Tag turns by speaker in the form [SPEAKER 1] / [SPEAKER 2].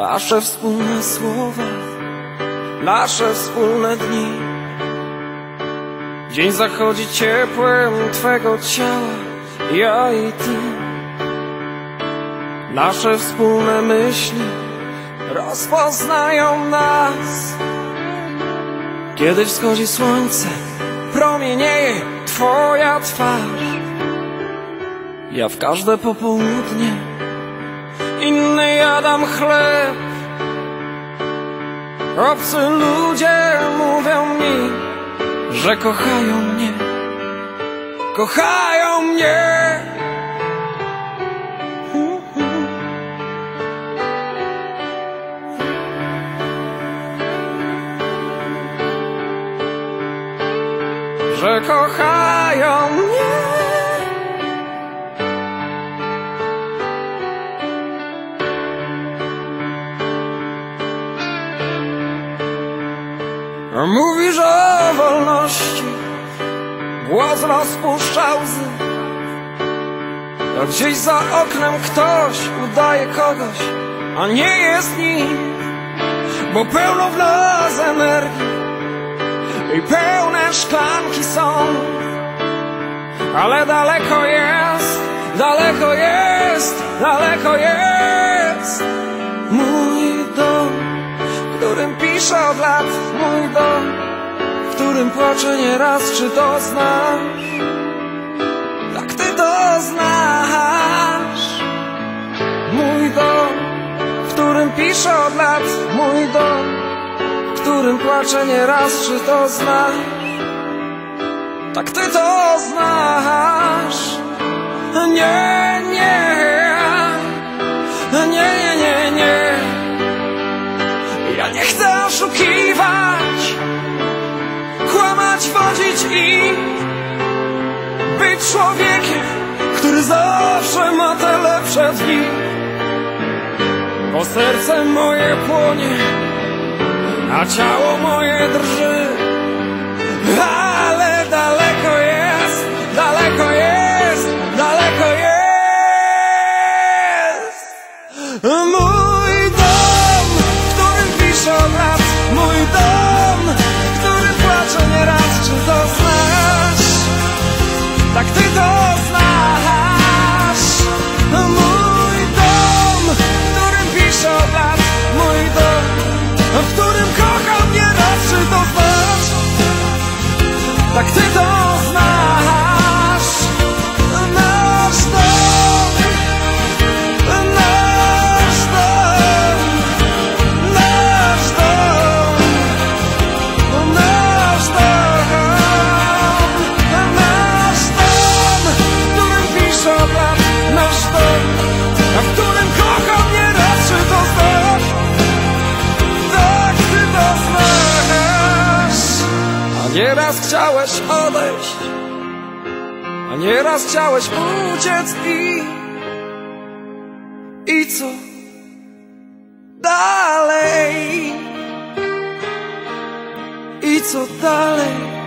[SPEAKER 1] Nasze wspólne słowa, nasze wspólne dni. Dzień zachodzi ciepłem Twego ciała, ja i Ty. Nasze wspólne myśli rozpoznają nas. Kiedy wschodzi słońce, promienieje Twoja twarz. Ja w każde popołudnie inny jadam chleb. Obcy ludzie mówią mi, że kochają mnie. Kochają mnie. Że kochają Mówisz o wolności, głos rozpuszcza łzy. A gdzieś za oknem ktoś udaje kogoś, a nie jest nim, bo pełno w nas energii i pełne szklanki są. Ale daleko jest, daleko jest, daleko jest mój piszę od lat mój dom, w którym płaczę nieraz, czy to znasz? Tak ty to znasz. Mój dom, w którym piszę od lat mój dom, w którym płaczę nieraz, czy to znasz? Tak ty to znasz. Nie, być człowiekiem, który zawsze ma te lepsze dni. Bo serce moje płonie, a ciało moje drży. Tak ty to nieraz chciałeś odejść, a nieraz chciałeś uciec i i co dalej? I co dalej?